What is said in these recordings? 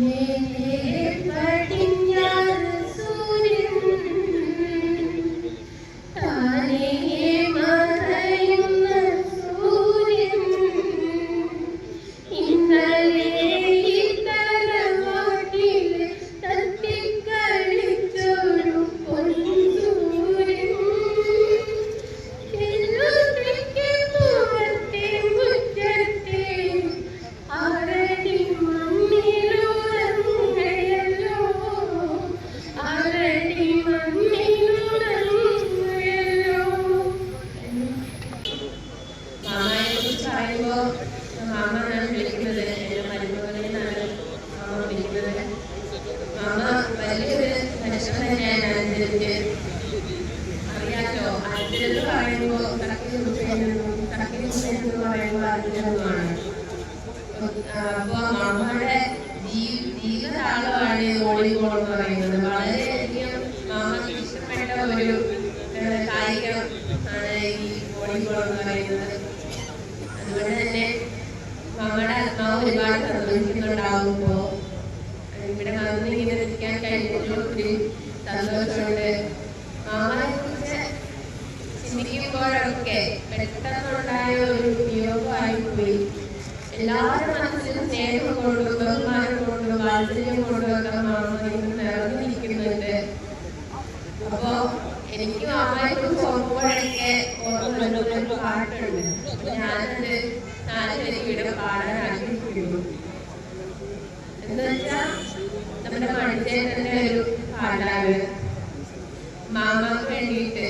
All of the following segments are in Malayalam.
മാമയെ കുറിച്ച് പറയുമ്പോ മാമ ഞാൻ വിളിക്കുന്നത്? എന്റെ മരുമകളെ എന്നാണ് മാമ വിളിക്കുന്നത്? മാമ വലിയൊരു മനുഷ്യൻ തന്നെയാണ് അനുജനിക്ക് അറിയാലോ അനുജൻ പറയുമ്പോ കടക്കി കണക്കിന് എന്ന് പറയുമ്പോ അനുജനുമാണ് അപ്പൊ മാമയുടെ ജീ- ജീവിതാളമാണ് വോളിബോൾ എന്ന് പറയുന്നത്. വളരെയധികം മാമക്ക് ഇഷ്ടപ്പെട്ട ഒരു കായികം ആണ് ഈ വോളിബോൾ എന്ന് പറയുന്നത്. അതുകൊണ്ട് തന്നെ മാമയുടെ ആത്മാവ് ഒരുപാട് സന്തോഷിക്കുന്നുണ്ടാവുമ്പോ ഇവിടെ വന്ന് ഇങ്ങനെ നിൽക്കാൻ കഴിഞ്ഞതിൽ ഒത്തിരി സന്തോഷമുണ്ട്. മാമയെ കുറിച്ച് ചിന്തിക്കുമ്പോഴൊക്കെ പെട്ടെന്നുണ്ടായ ഒരു വിയോഗമായി പോയി എല്ലാവരുടെ കുറിച്ച് ഓർക്കുമ്പോഴൊക്കെ ഓർമ്മ വരുന്ന ഒരു പാട്ടുണ്ട്. ഞാനത് ഞാനത് ഇവിടെ പാടാൻ ആഗ്രഹിക്കുന്നു എന്ന് നമ്മുടെ മണിച്ചേട്ടന്റെ ഒരു പാടാണ് മാമാക്ക് വേണ്ടിയിട്ട്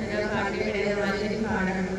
ആ പാട്ട് നല്ലൊരു പാടാണ്.